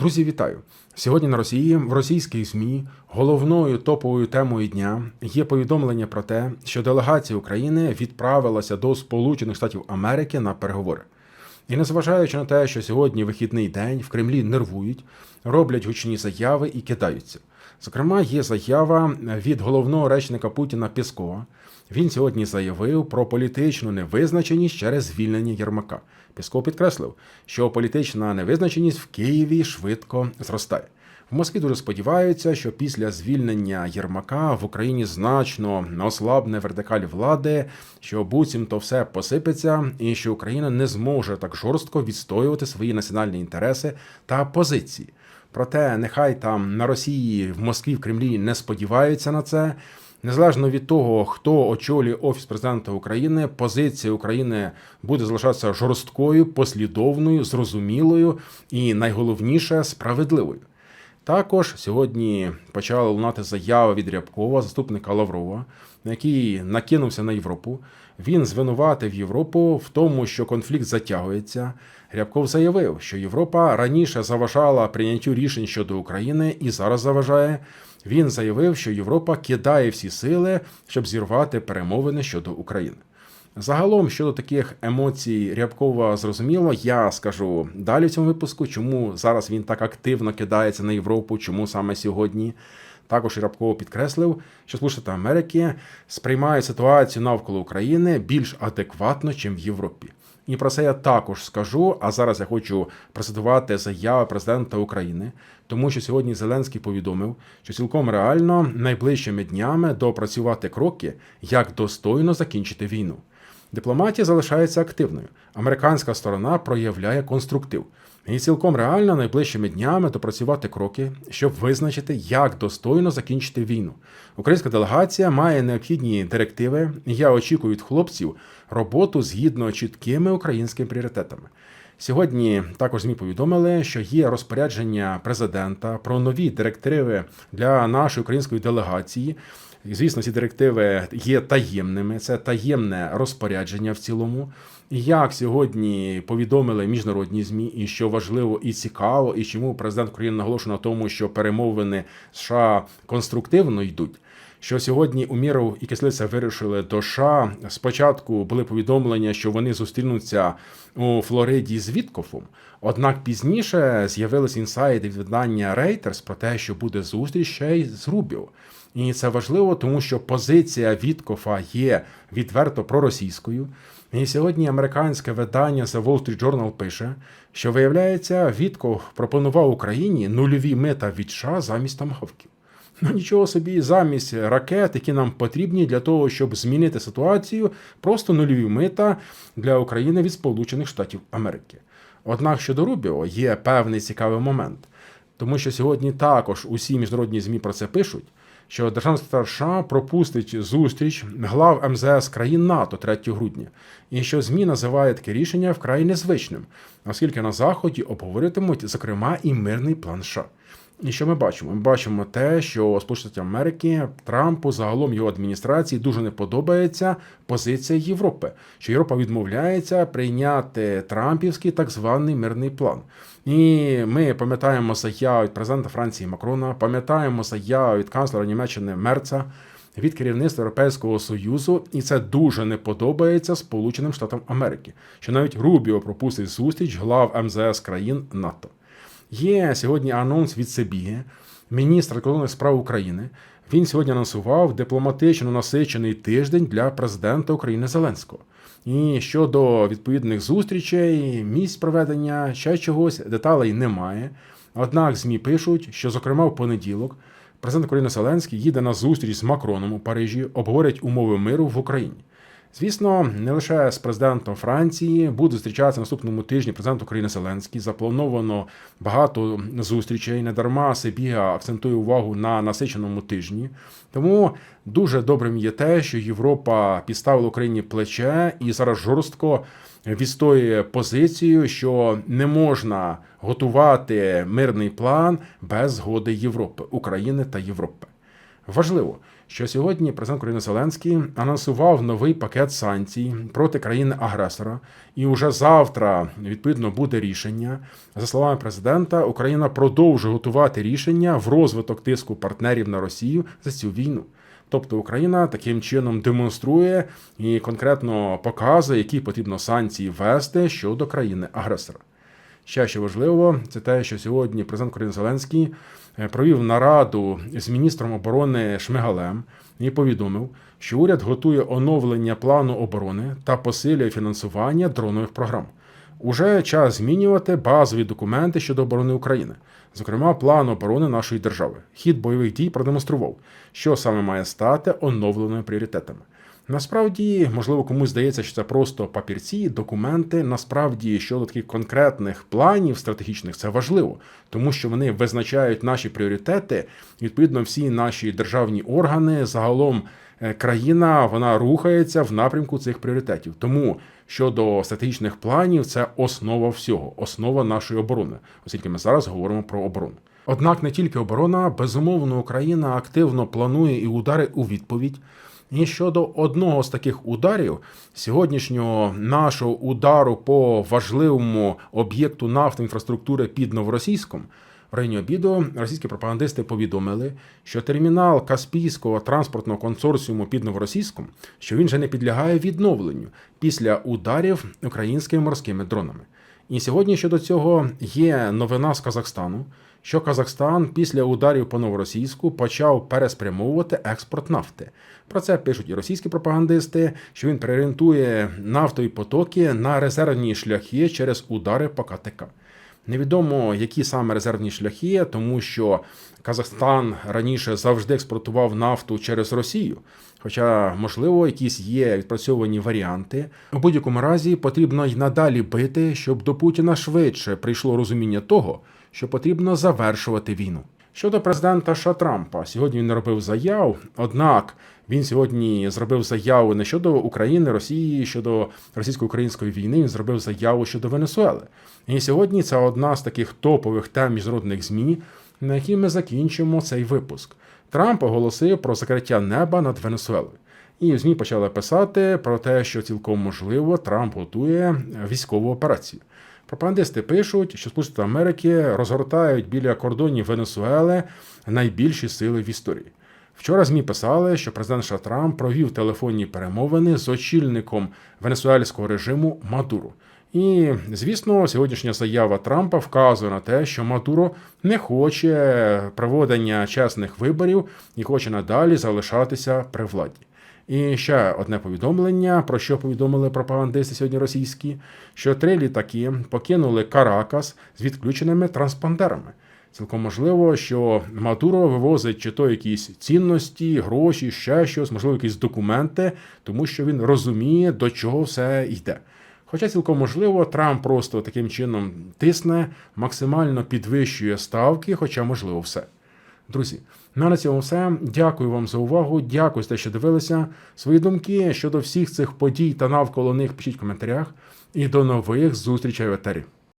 Друзі, вітаю! Сьогодні на Росії в російській ЗМІ головною топовою темою дня є повідомлення про те, що делегація України відправилася до Сполучених Штатів Америки на переговори. І незважаючи на те, що сьогодні вихідний день в Кремлі нервують, роблять гучні заяви і кидаються. Зокрема, є заява від головного речника Путіна Пєскова. Він сьогодні заявив про політичну невизначеність через звільнення Єрмака. Пісков підкреслив, що політична невизначеність в Києві швидко зростає. В Москві дуже сподіваються, що після звільнення Єрмака в Україні значно ослабне вертикаль влади, що буцімто все посипеться, і що Україна не зможе так жорстко відстоювати свої національні інтереси та позиції. Проте нехай там на Росії, в Москві, в Кремлі не сподіваються на це. Незалежно від того, хто очолює офіс президента України, позиція України буде залишатися жорсткою, послідовною, зрозумілою і найголовніше справедливою. Також сьогодні почала лунати заява від Рябкова, заступника Лаврова, який накинувся на Європу. Він звинуватив Європу в тому, що конфлікт затягується. Рябков заявив, що Європа раніше заважала прийняттю рішень щодо України і зараз заважає. Він заявив, що Європа кидає всі сили, щоб зірвати перемовини щодо України. Загалом щодо таких емоцій Рябкова зрозуміло, я скажу далі в цьому випуску, чому зараз він так активно кидається на Європу, чому саме сьогодні. Також Рябков підкреслив, що Сполучені Америки сприймають ситуацію навколо України більш адекватно, ніж в Європі. І про це я також скажу. А зараз я хочу процитувати заяви президента України, тому що сьогодні Зеленський повідомив, що цілком реально найближчими днями допрацювати кроки, як достойно закінчити війну. Дипломатія залишається активною. Американська сторона проявляє конструктив. І цілком реально найближчими днями допрацювати кроки, щоб визначити, як достойно закінчити війну. Українська делегація має необхідні директиви. Я очікую від хлопців роботу згідно чіткими українськими пріоритетами. Сьогодні також змі повідомили, що є розпорядження президента про нові директиви для нашої української делегації. Звісно, ці директиви є таємними, це таємне розпорядження в цілому. Як сьогодні повідомили міжнародні змі, і що важливо і цікаво, і чому президент України наголошує на тому, що перемовини США конструктивно йдуть. Що сьогодні Уміров і Кислиця вирішили до США. Спочатку були повідомлення, що вони зустрінуться у Флориді з Віткофом. Однак пізніше з'явилися інсайди від видання Reuters про те, що буде зустріч ще й з Рубіо. І це важливо, тому що позиція Віткофа є відверто проросійською. І сьогодні американське видання The Wall Street Journal пише, що виявляється, Вітков пропонував Україні нульові мета від США замість тамгавків. Ну нічого собі, замість ракет, які нам потрібні для того, щоб змінити ситуацію, просто нульові мита для України від Сполучених Штатів Америки. Однак щодо Рубіо є певний цікавий момент, тому що сьогодні також усі міжнародні змі про це пишуть що державна США пропустить зустріч глав МЗС країн НАТО 3 грудня, і що ЗМІ називає таке рішення вкрай незвичним, оскільки на заході обговорюватимуть, зокрема, і мирний план США. І що ми бачимо? Ми бачимо те, що Сполучені Америки Трампу загалом його адміністрації дуже не подобається позиція Європи, що Європа відмовляється прийняти Трампівський так званий мирний план. І ми пам'ятаємо заяву від президента Франції Макрона, пам'ятаємо заяву від канцлера Німеччини Мерца. Від керівництва Європейського союзу, і це дуже не подобається Сполученим Штатам Америки, що навіть Рубіо пропустить зустріч глав МЗС країн НАТО. Є сьогодні анонс від Себіги, міністра закордонних справ України. Він сьогодні анонсував дипломатично насичений тиждень для президента України Зеленського. І щодо відповідних зустрічей, місць проведення ще чогось, деталей немає. Однак ЗМІ пишуть, що, зокрема, в понеділок президент України Зеленський їде на зустріч з Макроном у Парижі, обговорять умови миру в Україні. Звісно, не лише з президентом Франції буде зустрічатися наступному тижні президент України Зеленський. Заплановано багато зустрічей. Недарма Сибіга акцентує увагу на насиченому тижні. Тому дуже добрим є те, що Європа підставила Україні плече і зараз жорстко відстоює позицію, що не можна готувати мирний план без згоди Європи, України та Європи. Важливо, що сьогодні президент України Зеленський анонсував новий пакет санкцій проти країни-агресора, і вже завтра відповідно буде рішення. За словами президента, Україна продовжує готувати рішення в розвиток тиску партнерів на Росію за цю війну. Тобто Україна таким чином демонструє і конкретно показує, які потрібно санкції ввести щодо країни-агресора. Ще що важливо, це те, що сьогодні президент України Зеленський е, провів нараду з міністром оборони Шмигалем і повідомив, що уряд готує оновлення плану оборони та посилює фінансування дронових програм. Уже час змінювати базові документи щодо оборони України, зокрема план оборони нашої держави. Хід бойових дій продемонстрував, що саме має стати оновленими пріоритетами. Насправді, можливо, комусь здається, що це просто папірці, документи. Насправді, щодо таких конкретних планів стратегічних, це важливо, тому що вони визначають наші пріоритети. Відповідно, всі наші державні органи, загалом е, країна, вона рухається в напрямку цих пріоритетів. Тому щодо стратегічних планів, це основа всього, основа нашої оборони, оскільки ми зараз говоримо про оборону. Однак не тільки оборона, безумовно, Україна активно планує і удари у відповідь. І щодо одного з таких ударів, сьогоднішнього нашого удару по важливому об'єкту нафтової інфраструктури під Новоросійськом, в районі обіду російські пропагандисти повідомили, що термінал Каспійського транспортного консорціуму під Новоросійськом, що він вже не підлягає відновленню після ударів українськими морськими дронами. І сьогодні щодо цього є новина з Казахстану, що Казахстан після ударів по новоросійську почав переспрямовувати експорт нафти. Про це пишуть і російські пропагандисти, що він переорієнтує нафтові потоки на резервні шляхи через удари по КТК. Невідомо, які саме резервні шляхи, тому що Казахстан раніше завжди експортував нафту через Росію. Хоча, можливо, якісь є відпрацьовані варіанти. У будь-якому разі потрібно й надалі бити, щоб до Путіна швидше прийшло розуміння того, що потрібно завершувати війну. Щодо президента США Трампа, сьогодні він робив заяв, однак він сьогодні зробив заяву не щодо України, Росії, щодо російсько-української війни. Він зробив заяву щодо Венесуели. І сьогодні це одна з таких топових тем міжнародних змі, на якій ми закінчимо цей випуск. Трамп оголосив про закриття неба над Венесуелою. І ЗМІ почали писати про те, що цілком можливо Трамп готує військову операцію. Пропагандисти пишуть, що Сполучені Америки розгортають біля кордонів Венесуели найбільші сили в історії. Вчора ЗМІ писали, що президент США Трамп провів телефонні перемовини з очільником венесуельського режиму Мадуро. І, звісно, сьогоднішня заява Трампа вказує на те, що Мадуро не хоче проведення чесних виборів і хоче надалі залишатися при владі. І ще одне повідомлення, про що повідомили пропагандисти сьогодні російські, що три літаки покинули Каракас з відключеними транспондерами. Цілком можливо, що Мадуро вивозить чи то якісь цінності, гроші, ще щось, можливо, якісь документи, тому що він розуміє, до чого все йде. Хоча цілком можливо, Трамп просто таким чином тисне, максимально підвищує ставки, хоча можливо все. Друзі, ну на цьому все. Дякую вам за увагу. Дякую за те, що дивилися. Свої думки щодо всіх цих подій та навколо них пишіть в коментарях. І до нових зустрічей в етері.